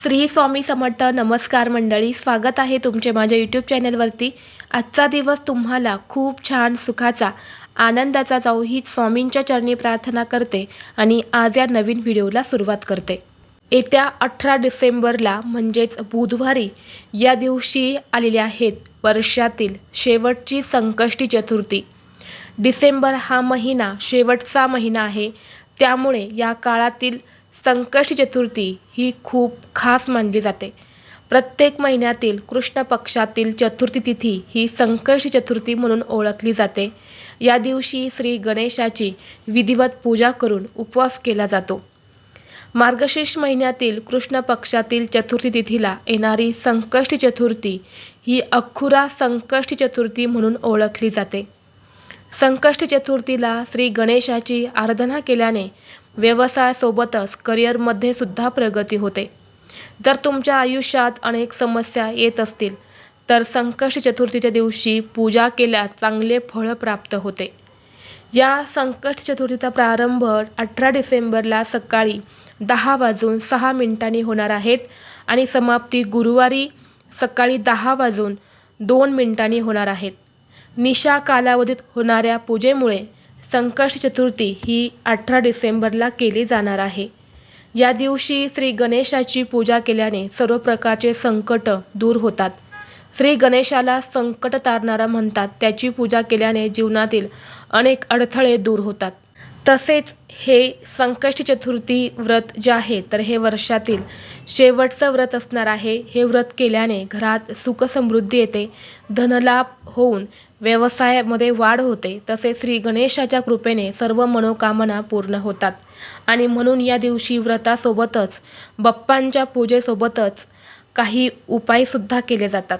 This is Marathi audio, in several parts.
श्री स्वामी समर्थ नमस्कार मंडळी स्वागत आहे तुमचे माझ्या यूट्यूब चॅनलवरती आजचा दिवस तुम्हाला खूप छान सुखाचा आनंदाचा जाऊ ही स्वामींच्या चरणी प्रार्थना करते आणि आज या नवीन व्हिडिओला सुरुवात करते. येत्या अठरा डिसेंबरला म्हणजेच बुधवारी या दिवशी आलेल्या आहेत वर्षातील शेवटची संकष्टी चतुर्थी. डिसेंबर हा महिना शेवटचा महिना आहे. त्यामुळे या काळातील संकष्टी चतुर्थी ही खूप खास मानली जाते. प्रत्येक महिन्यातील कृष्ण पक्षातील चतुर्थी तिथी ही संकष्टी चतुर्थी म्हणून ओळखली जाते. या दिवशी श्री गणेशाची विधिवत पूजा करून उपवास केला जातो. मार्गशीर्ष महिन्यातील कृष्ण पक्षातील चतुर्थी तिथीला येणारी संकष्टी चतुर्थी ही अखुरा संकष्टी चतुर्थी म्हणून ओळखली जाते. संकष्ट चतुर्थीला श्री गणेशाची आराधना केल्याने व्यवसायासोबतच करिअरमध्ये सुद्धा प्रगती होते. जर तुमच्या आयुष्यात अनेक समस्या येत असतील तर संकष्ट चतुर्थीच्या दिवशी पूजा केल्यास चांगले फळ प्राप्त होते. या संकष्ट चतुर्थीचा प्रारंभ अठरा डिसेंबरला सकाळी दहा वाजून सहा मिनिटांनी होणार आहेत आणि समाप्ती गुरुवारी सकाळी दहा वाजून दोन मिनिटांनी होणार आहेत. निशा कालावधीत होणाऱ्या पूजेमुळे संकष्ट चतुर्थी ही अठरा डिसेंबरला केली जाणार आहे. या दिवशी श्री गणेशाची पूजा केल्याने सर्व प्रकारचे संकट दूर होतात. श्री गणेशाला संकट तारणारा म्हणतात त्याची पूजा केल्याने जीवनातील अनेक अडथळे दूर होतात. तसेच हे संकष्टी चतुर्थी व्रत जे आहे तर हे वर्षातील शेवटचं व्रत असणार आहे. हे व्रत केल्याने घरात सुखसमृद्धी येते धनलाभ होऊन व्यवसायामध्ये वाढ होते. तसेच श्री गणेशाच्या कृपेने सर्व मनोकामना पूर्ण होतात. आणि म्हणून या दिवशी व्रतासोबतच बाप्पांच्या पूजेसोबतच काही उपायसुद्धा केले जातात.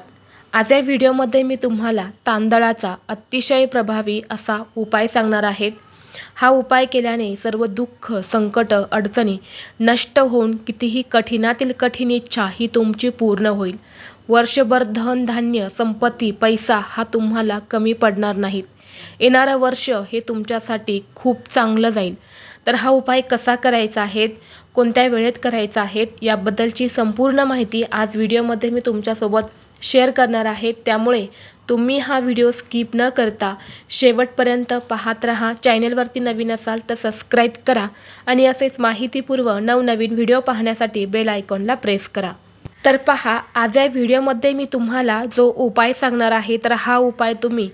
आज या व्हिडिओमध्ये मी तुम्हाला तांदळाचा अतिशय प्रभावी असा उपाय सांगणार आहेत हा उपाय केल्याने सर्व दुःख संकट अडचणी नष्ट होऊन कितीही कठीणातील कठीण इच्छा ही तुमची पूर्ण होईल. वर्षभर धनधान्य संपत्ती पैसा हा तुम्हाला कमी पडणार नाहीत. येणारं वर्ष हे तुमच्यासाठी खूप चांगलं जाईल. तर हा उपाय कसा करायचा आहे कोणत्या वेळेत करायचा आहे याबद्दलची संपूर्ण माहिती आज व्हिडिओमध्ये मी तुमच्यासोबत शेअर करणार आहेत. त्यामुळे तुम्ही हा व्हिडिओ स्किप न करता शेवटपर्यंत पाहत राहा. चॅनलवरती नवीन असाल तर सबस्क्राईब करा आणि असेच माहितीपूर्व नवनवीन व्हिडिओ पाहण्यासाठी बेल आयकॉनला प्रेस करा. तर पहा आज या व्हिडिओमध्ये मी तुम्हाला जो उपाय सांगणार आहे तर हा उपाय तुम्ही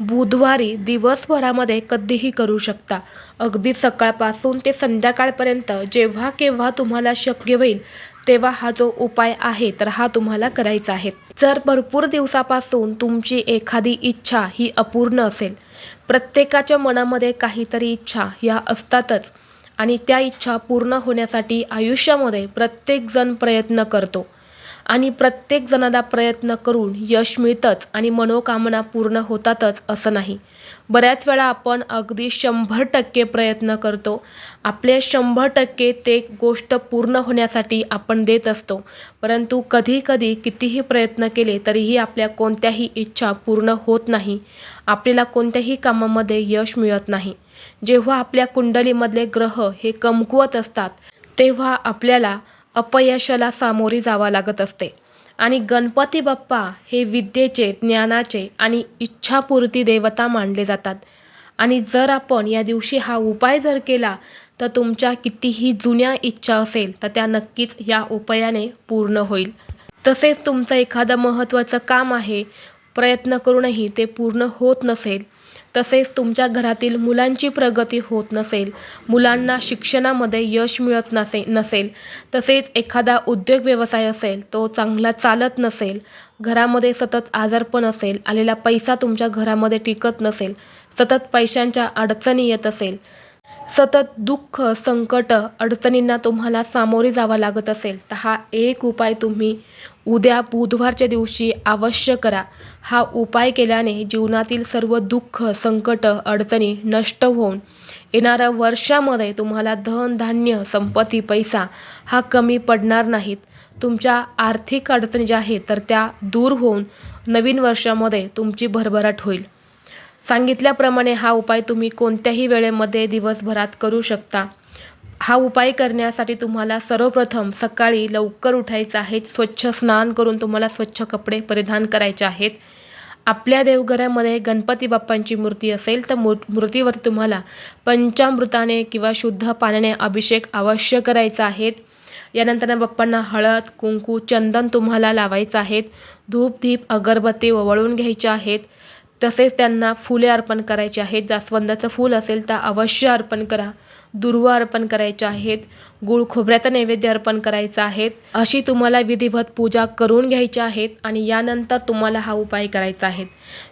बुधवारी दिवसभरामध्ये कधीही करू शकता. अगदी सकाळपासून ते संध्याकाळपर्यंत जेव्हा केव्हा तुम्हाला शक्य होईल तेव्हा हा जो उपाय आहे तर हा तुम्हाला करायचा आहे. जर भरपूर दिवसापासून तुमची एखादी इच्छा ही अपूर्ण असेल प्रत्येकाच्या मनामध्ये काहीतरी इच्छा या असतातच आणि त्या इच्छा पूर्ण होण्यासाठी आयुष्यामध्ये प्रत्येकजण प्रयत्न करतो. आणि प्रत्येक जणाला प्रयत्न करून यश मिळतंच आणि मनोकामना पूर्ण होतातच असं नाही. बऱ्याच वेळा आपण अगदी शंभर टक्के प्रयत्न करतो. आपले शंभर टक्के ते गोष्ट पूर्ण होण्यासाठी आपण देत असतो. परंतु कधी कधी कितीही प्रयत्न केले तरीही आपल्या कोणत्याही इच्छा पूर्ण होत नाही. आपल्याला कोणत्याही कामामध्ये यश मिळत नाही. जेव्हा आपल्या कुंडलीमधले ग्रह हे कमकुवत असतात तेव्हा आपल्याला अपयशाला सामोरी जावं लागत असते. आणि गणपती बाप्पा हे विद्येचे ज्ञानाचे आणि इच्छापूर्ती देवता मानले जातात. आणि जर आपण या दिवशी हा उपाय जर केला तर तुमच्या कितीही जुन्या इच्छा असेल तर त्या नक्कीच या उपायाने पूर्ण होईल. तसेच तुमचं एखादं महत्त्वाचं काम आहे प्रयत्न करूनही ते पूर्ण होत नसेल तसेच तुमच्या घरातील मुलांची प्रगती होत नसेल मुलांना शिक्षणामध्ये यश मिळत नसे नसेल तसेच एखादा उद्योग व्यवसाय असेल तो चांगला चालत नसेल घरामध्ये सतत आजारपण असेल आलेला पैसा तुमच्या घरामध्ये टिकत नसेल सतत पैशांच्या अडचणी येत असेल सतत दुःख संकट अडचणींना तुम्हाला सामोरे जावं लागत असेल तर हा एक उपाय तुम्ही उद्या बुधवारच्या दिवशी अवश्य करा. हा उपाय केल्याने जीवनातील सर्व दुःख संकट अडचणी नष्ट होऊन येणाऱ्या वर्षामध्ये तुम्हाला धन धान्य संपत्ती पैसा हा कमी पडणार नाहीत. तुमच्या आर्थिक अडचणी ज्या आहेत तर त्या दूर होऊन नवीन वर्षामध्ये तुमची भरभराट होईल. सांगितल्याप्रमाणे हा उपाय तुम्ही कोणत्याही वेळेमध्ये दिवसभरात करू शकता. हा उपाय करण्यासाठी तुम्हाला सर्वप्रथम सकाळी लवकर उठायचं आहे. स्वच्छ स्नान करून तुम्हाला स्वच्छ कपडे परिधान करायचे आहेत. आपल्या देवघरामध्ये गणपती बाप्पांची मूर्ती असेल तर मूर मूर्तीवर तुम्हाला पंचामृताने किंवा शुद्ध पाण्याने अभिषेक अवश्य करायचा आहेत यानंतर बाप्पांना हळद कुंकू चंदन तुम्हाला लावायचं आहेत धूप दीप अगरबत्ती वळून घ्यायचे आहेत. तसेच त्यांना फुले अर्पण करायची आहेत. जास्वंदाचं फूल असेल तर अवश्य अर्पण करा. दुर्वा अर्पण करायचे आहेत. गुळ खोबऱ्याचा नैवेद्य अर्पण करायचा आहेत. अशी तुम्हाला विधिवत पूजा करून घ्यायची आहेत आणि यानंतर तुम्हाला हा उपाय करायचा आहे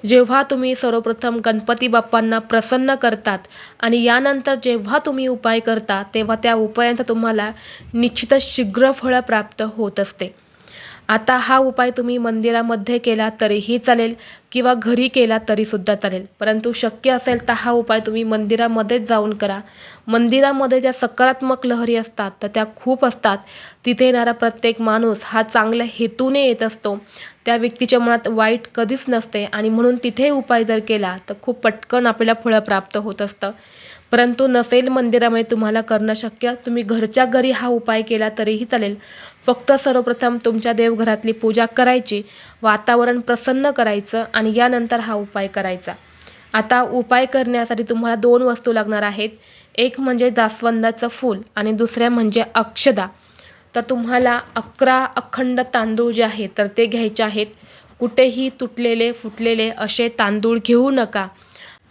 जेव्हा तुम्ही सर्वप्रथम गणपती बाप्पांना प्रसन्न करतात आणि यानंतर जेव्हा तुम्ही उपाय करता तेव्हा त्या उपायांचा तुम्हाला निश्चितच शीघ्र फळं प्राप्त होत असते. आता हा उपाय तुम्ही मंदिरामध्ये केला तरीही चालेल किंवा घरी केला तरीसुद्धा चालेल. परंतु शक्य असेल तर हा उपाय तुम्ही मंदिरामध्येच जाऊन करा. मंदिरामध्ये ज्या सकारात्मक लहरी असतात तर त्या खूप असतात. तिथे येणारा प्रत्येक माणूस हा चांगल्या हेतूने येत असतो. त्या व्यक्तीच्या मनात वाईट कधीच नसते आणि म्हणून तिथे उपाय जर केला तर खूप पटकन आपल्याला फळं प्राप्त होत असतं. परंतु नसेल मंदिरामध्ये तुम्हाला करणं शक्य तुम्ही घरच्या घरी हा उपाय केला तरीही चालेल. फक्त सर्वप्रथम तुमच्या देवघरातली पूजा करायची वातावरण प्रसन्न करायचं आणि यानंतर हा उपाय करायचा. आता उपाय करण्यासाठी तुम्हाला दोन वस्तू लागणार आहेत. एक म्हणजे जास्वंदाचं फूल आणि दुसऱ्या म्हणजे अक्षदा. तर तुम्हाला अकरा अखंड तांदूळ जे आहेत तर ते घ्यायचे आहेत. कुठेही तुटलेले फुटलेले असे तांदूळ घेऊ नका.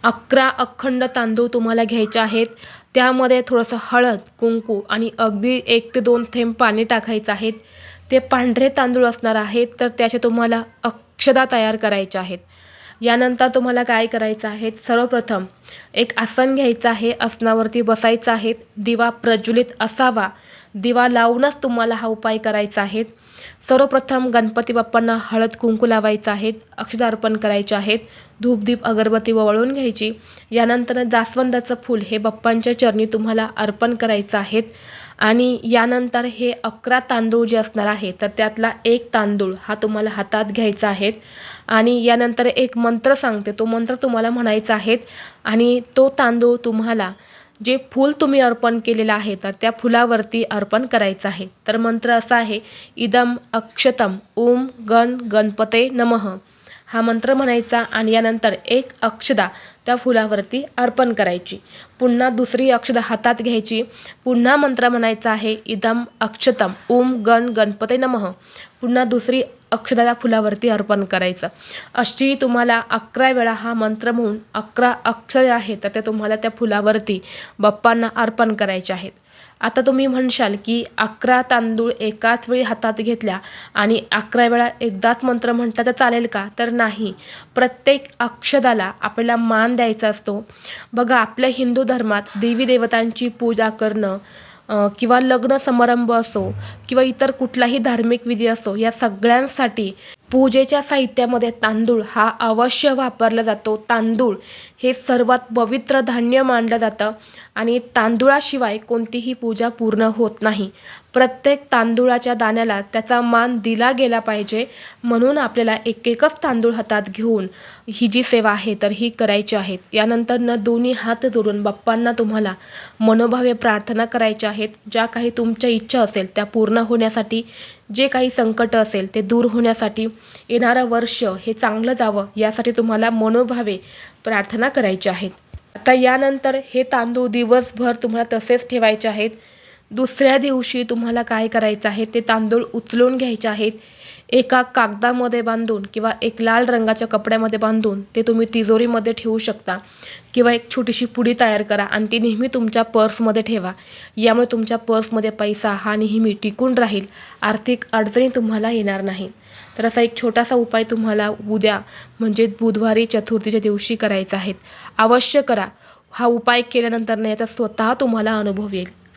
अकरा अखंड तांदूळ तुम्हाला घ्यायचे आहेत. त्यामध्ये थोडंसं हळद कुंकू आणि अगदी एक ते दोन थेंब पाणी टाकायचं आहेत ते पांढरे तांदूळ असणार आहेत तर त्याचे तुम्हाला अक्षदा तयार करायच्या आहेत. यानंतर तुम्हाला काय करायचं आहे? सर्वप्रथम एक आसन घ्यायचं आहे. आसनावरती बसायचं आहे. दिवा प्रज्वलित असावा. दिवा लावूनच तुम्हाला हा उपाय करायचा आहे. सर्वप्रथम गणपती बाप्पांना हळद कुंकू लावायचं आहेत अक्षदा अर्पण करायचे आहेत धूपदीप अगरबत्ती वळून घ्यायची. यानंतर जास्वंदाचं फूल हे बाप्पांच्या चरणी तुम्हाला अर्पण करायचं आहेत आणि यानंतर हे अकरा तांदूळ जे असणार आहे तर त्यातला एक तांदूळ हा तुम्हाला हातात घ्यायचा आहे. आणि यानंतर एक मंत्र सांगते. तो मंत्र तुम्हाला म्हणायचा आहे आणि तो तांदूळ तुम्हाला जे फूल तुम्ही अर्पण केलेलं आहे तर त्या फुलावरती अर्पण करायचं आहे. तर मंत्र असा आहे इदम अक्षतम ओम गण गणपते नमः. हा मंत्र म्हणायचा आणि यानंतर एक अक्षदा त्या फुलावरती अर्पण करायची. पुन्हा दुसरी अक्षदा हातात घ्यायची. पुन्हा मंत्र म्हणायचा आहे इदम अक्षतम ओम गण गणपते नमः. पुन्हा दुसरी अक्षदाला फुलावरती अर्पण करायचं. अशी तुम्हाला अकरा वेळा हा मंत्र म्हणून अकरा अक्षरे आहेत तर ते तुम्हाला त्या फुलावरती बाप्पांना अर्पण करायचे आहेत. आता तुम्ही म्हणशाल की अकरा तांदूळ एकाच वेळी हातात घेतल्या आणि अकरा वेळा एकदाच मंत्र म्हणता तर चालेल का? तर नाही. प्रत्येक अक्षदाला आपल्याला मान द्यायचा असतो. बघा आपल्या हिंदू धर्मात देवी देवतांची पूजा करणं किंवा लग्न समारंभ असो किंवा इतर कुठलाही धार्मिक विधी असो या सगळ्यांसाठी पूजेच्या साहित्यामध्ये तांदूळ हा अवश्य वापरला जातो. तांदूळ हे सर्वात पवित्र धान्य मानलं जातं आणि तांदुळाशिवाय कोणतीही पूजा पूर्ण होत नाही. प्रत्येक तांदुळाच्या दाण्याला त्याचा मान दिला गेला पाहिजे म्हणून आपल्याला एक एकच तांदूळ हातात घेऊन ही जी सेवा आहे तर ही करायची आहेत यानंतर न दोन्ही हात जोडून बाप्पांना तुम्हाला मनोभावे प्रार्थना करायच्या आहेत. ज्या काही तुमच्या इच्छा असेल त्या पूर्ण होण्यासाठी जे काही संकट असेल ते दूर होण्यासाठी येणारं वर्ष हे चांगलं जावं यासाठी तुम्हाला मनोभावे प्रार्थना करायची आहेत. आता यानंतर हे तांदूळ दिवसभर तुम्हाला तसेच ठेवायचे आहेत. दुसऱ्या दिवशी तुम्हाला काय करायचं आहे? ते तांदूळ उचलून घ्यायचे आहेत. एका कागदामध्ये बांधून किंवा एक लाल रंगाच्या कपड्यामध्ये बांधून ते तुम्ही तिजोरीमध्ये ठेवू शकता किंवा एक छोटीशी पुडी तयार करा आणि ती नेहमी तुमच्या पर्समध्ये ठेवा. यामुळे तुमच्या पर्समध्ये पैसा हा नेहमी टिकून राहील. आर्थिक अडचणी तुम्हाला येणार नाही. तर असा एक छोटासा उपाय तुम्हाला उद्या म्हणजे बुधवारी चतुर्थीच्या दिवशी करायचा आहे. अवश्य करा. हा उपाय केल्यानंतर नाही याचा स्वतः तुम्हाला अनुभव येईल.